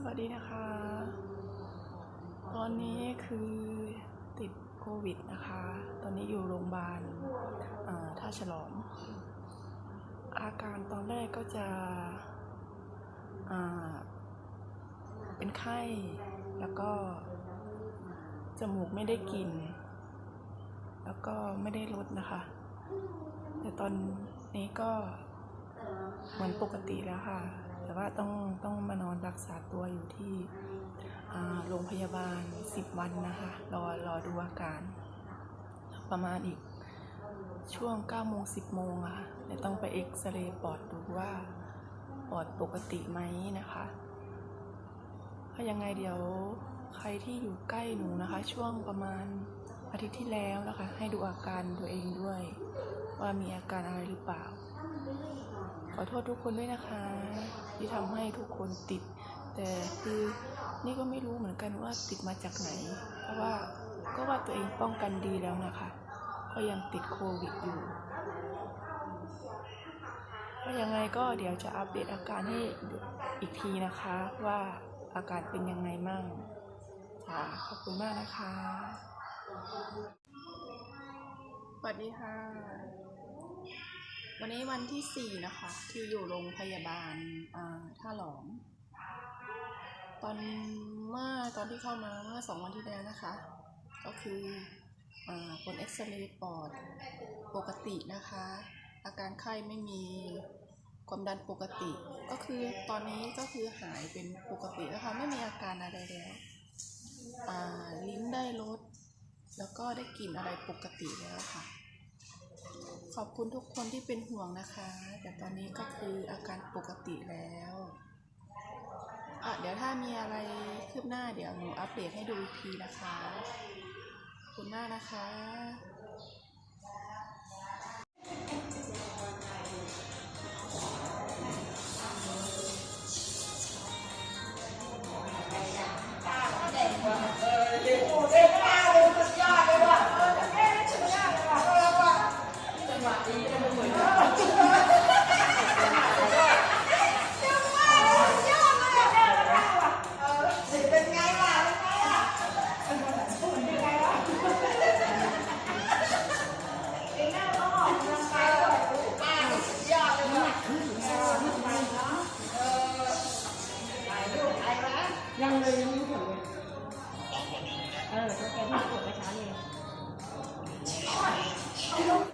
สวัสดีนะคะ ตอนนี้คือติดโควิดนะคะ ตอนนี้อยู่โรงพยาบาลท่าฉลอม อาการตอนแรกก็จะเป็นไข้ แล้วก็ จมูกไม่ได้กลิ่น แล้วก็ไม่ได้ลดนะคะ แต่ตอนนี้ก็เหมือนปกติแล้วค่ะ แต่ว่าต้องต้องมานอนรักษาตัวอยู่ที่โรงพยาบาล 10 วันนะคะ รอรอดูอาการ ประมาณอีกช่วง9โมง10 โมงอะค่ะเดี๋ยวต้องไปเอ็กซเรย์ปอดดูว่าปอดปกติไหมนะคะถ้ายังไงเดี๋ยวใครที่อยู่ใกล้หนูนะคะ ช่วงประมาณอาทิตย์ที่แล้วนะคะ ให้ดูอาการตัวเองด้วย ว่ามีอาการอะไรหรือเปล่า อโทษทุกคนด้วยนะคะ ที่ทำให้ทุกคนติด แต่คือนี่ก็ไม่รู้เหมือนกันว่าติดมาจากไหน เพราะว่าก็ว่าตัวเองป้องกันดีแล้วนะคะ ก็ยังติดโควิดอยู่ถ้ายังไงก็เดี๋ยวจะอัปเดตอาการให้อีกทีนะคะ ว่าอาการเป็นยังไงมั่งค่ะขอบคุณมากนะคะสวัสดีค่ะ วันนี้วันที่สี่นะคะ ที่อยู่โรงพยาบาลอ่าท่าหลอมตอนเมื่อตอนที่เข้ามาเมื่อสองวันที่แล้วนะคะ ก็คืออาผลเอ็กซเรย์ปอดปกตินะคะ อาการไข้ไม่มีความดันปกติ ก็คือตอนนี้ก็คือหายเป็นปกติแล้วค่ะไม่มีอาการอะไรแล้วอ่าลิ้นได้ลดแล้วก็ได้กลิ่นอะไรปกติแล้วค่ะ ขอบคุณทุกคนที่เป็นห่วงนะคะ แต่ตอนนี้ก็คืออาการปกติแล้วอะเดี๋ยวถ้ามีอะไรคืบหน้าเดี๋ยวหนูอัปเดตให้ดูอีกทีนะคะ ขอบคุณมากนะคะ Rồi, ok, không?